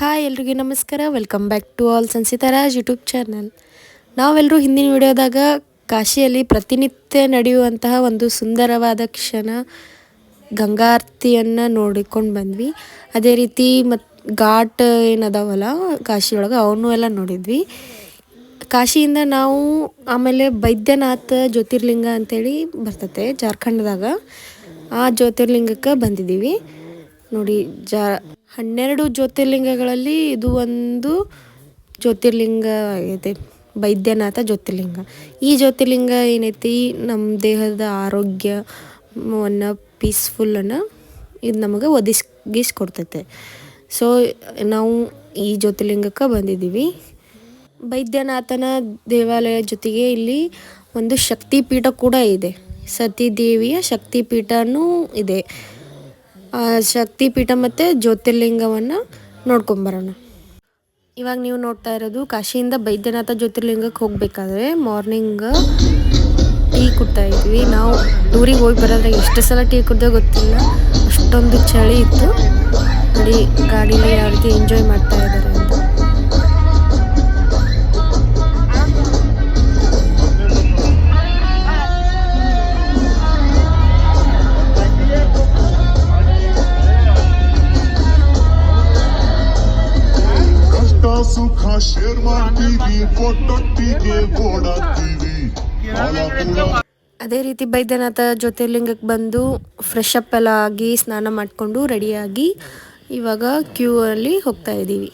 Hi ಎಲ್ರಿಗೂ ನಮಸ್ಕಾರ. Welcome back to all Samsitaraj YouTube channel ನಾವೆಲ್ಲರೂ ಹಿಂದಿನ ವಿಡಿಯೋದಾಗ ಕಾಶಿಯಲ್ಲಿ ಪ್ರತಿನಿತ್ಯ ನಡೆಯುವಂತಹ ಒಂದು ಸುಂದರವಾದ ಕ್ಷಣ ಗಂಗಾರತಿಯನ್ನು ನೋಡಿಕೊಂಡು ಬಂದ್ವಿ. ಅದೇ ರೀತಿ ಮತ್ತು ಘಾಟ್ ಏನದಾವಲ್ಲ ಕಾಶಿಯೊಳಗೆ ಅವನ್ನೂ ಎಲ್ಲ ನೋಡಿದ್ವಿ. ಕಾಶಿಯಿಂದ ನಾವು ಆಮೇಲೆ ಬೈದ್ಯನಾಥ ಜ್ಯೋತಿರ್ಲಿಂಗ ಅಂತೇಳಿ ಬರ್ತತೆ ಜಾರ್ಖಂಡ್ದಾಗ. ಆ ಜ್ಯೋತಿರ್ಲಿಂಗಕ್ಕೆ ಬಂದಿದ್ದೀವಿ. ನೋಡಿ ಜಾ ಹನ್ನೆರಡು ಜ್ಯೋತಿರ್ಲಿಂಗಗಳಲ್ಲಿ ಇದು ಒಂದು ಜ್ಯೋತಿರ್ಲಿಂಗ ಆಗೈತೆ ಬೈದ್ಯನಾಥ ಜ್ಯೋತಿರ್ಲಿಂಗ. ಈ ಜ್ಯೋತಿರ್ಲಿಂಗ ಏನೈತಿ? ನಮ್ಮ ದೇಹದ ಆರೋಗ್ಯವನ್ನು ಪೀಸ್ಫುಲ್ಲನ್ನು ಇದು ನಮಗೆ ಒದಗಿಸ್ಕೊಡ್ತೈತೆ. ಸೊ ನಾವು ಈ ಜ್ಯೋತಿರ್ಲಿಂಗಕ್ಕೆ ಬಂದಿದ್ದೀವಿ. ಬೈದ್ಯನಾಥನ ದೇವಾಲಯ ಜೊತೆಗೆ ಇಲ್ಲಿ ಒಂದು ಶಕ್ತಿಪೀಠ ಕೂಡ ಇದೆ. ಸತೀದೇವಿಯ ಶಕ್ತಿಪೀಠನೂ ಇದೆ. ಶಕ್ತಿಪೀಠ ಮತ್ತು ಜ್ಯೋತಿರ್ಲಿಂಗವನ್ನು ನೋಡ್ಕೊಂಬರೋಣ. ಇವಾಗ ನೀವು ನೋಡ್ತಾ ಇರೋದು ಕಾಶಿಯಿಂದ ಬೈದ್ಯನಾಥ ಜ್ಯೋತಿರ್ಲಿಂಗಕ್ಕೆ ಹೋಗಬೇಕಾದ್ರೆ ಮಾರ್ನಿಂಗ್ ಟೀ ಕುಡ್ತಾ ಇದ್ವಿ. ನಾವು ಊರಿಗೆ ಹೋಗಿ ಬರೋದ್ರೆ ಎಷ್ಟು ಸಲ ಟೀ ಕುಡ್ದೋ ಗೊತ್ತಿಲ್ಲ. ಅಷ್ಟೊಂದು ಚಳಿ ಇತ್ತು. ನೋಡಿ, ಗಾಡಿಲಿ ಯಾವ ರೀತಿ ಎಂಜಾಯ್ ಮಾಡ್ತಾ ಇದ್ದಾರೆ. ಸುಖ ಶೇರ್ ಮಾಡ್ತೀವಿ ಓಡಾಡ್ತೀವಿ ಅದೇ ರೀತಿ ಬೈದ್ಯನಾಥ ಜ್ಯೋತಿರ್ಲಿಂಗಕ್ಕೆ ಬಂದು ಫ್ರೆಶ್ ಅಪ್ ಎಲ್ಲ ಆಗಿ ಸ್ನಾನ ಮಾಡಿಕೊಂಡು ರೆಡಿಯಾಗಿ ಇವಾಗ ಕ್ಯೂ ಅಲ್ಲಿ ಹೋಗ್ತಾ ಇದ್ದೀವಿ.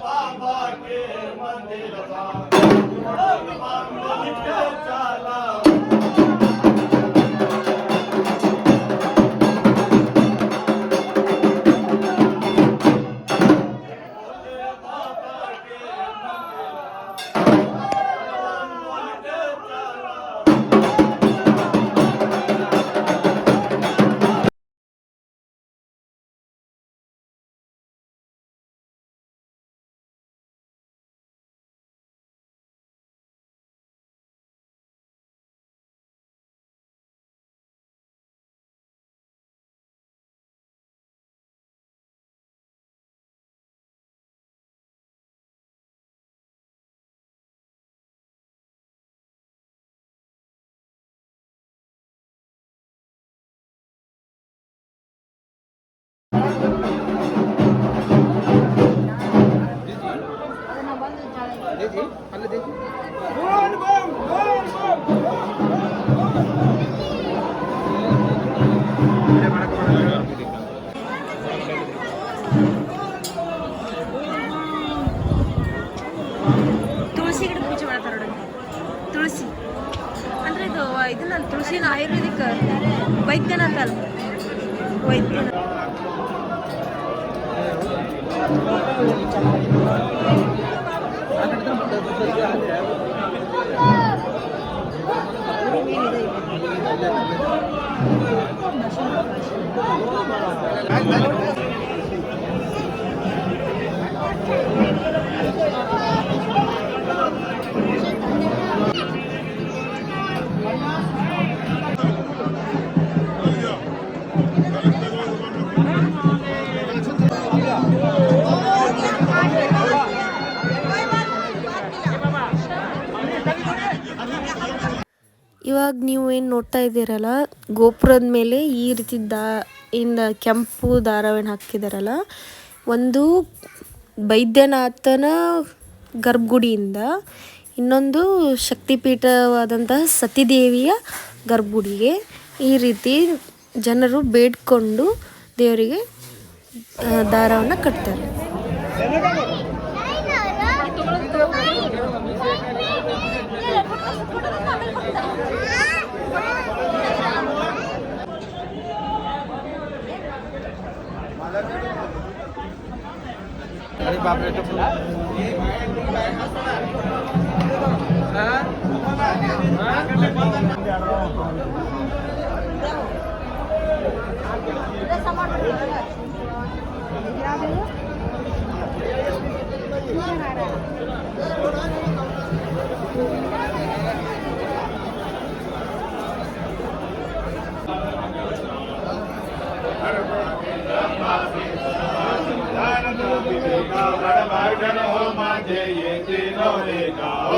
बाबा के मंदिर मांग के चला ತುಳಸಿ ಗಿಡ ಪೂಜೆ ಮಾಡ್ತಾರೆ ತುಳಸಿ. ಅಂದ್ರೆ ಇದು ಇದನ್ನ ತುಳಸಿನ ಆಯುರ್ವೇದಿಕ್ ವೈದ್ಯನಾಥ ಅಲ್ಲ ವೈದ್ಯನಾಥ ಇವಾಗ ನೀವು ಏನು ನೋಡ್ತಾ ಇದ್ದೀರಲ್ಲ, ಗೋಪುರದ ಮೇಲೆ ಈ ರೀತಿ ದಾ, ಇಂದ ಕೆಂಪು ದಾರವನ್ನು ಹಾಕಿದಾರಲ್ಲ, ಒಂದು ಬೈದ್ಯನಾಥನ ಗರ್ಭಗುಡಿಯಿಂದ ಇನ್ನೊಂದು ಶಕ್ತಿಪೀಠವಾದಂತಹ ಸತಿದೇವಿಯ ಗರ್ಭಗುಡಿಗೆ ಈ ರೀತಿ ಜನರು ಬೇಡ್ಕೊಂಡು ದೇವರಿಗೆ ದಾರವನ್ನು ಕಟ್ತಾರೆ. अरे बापरे तो ಏ,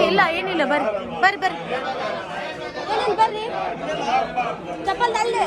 ಇಲ್ಲ ಏನಿಲ್ಲ ಬರ್ರಿ ಬರ್ರಿ ಬರ್ರಿ. ಬರ್ರಿ. ಚಪ್ಪಲ್ ಅಲ್ಲೇ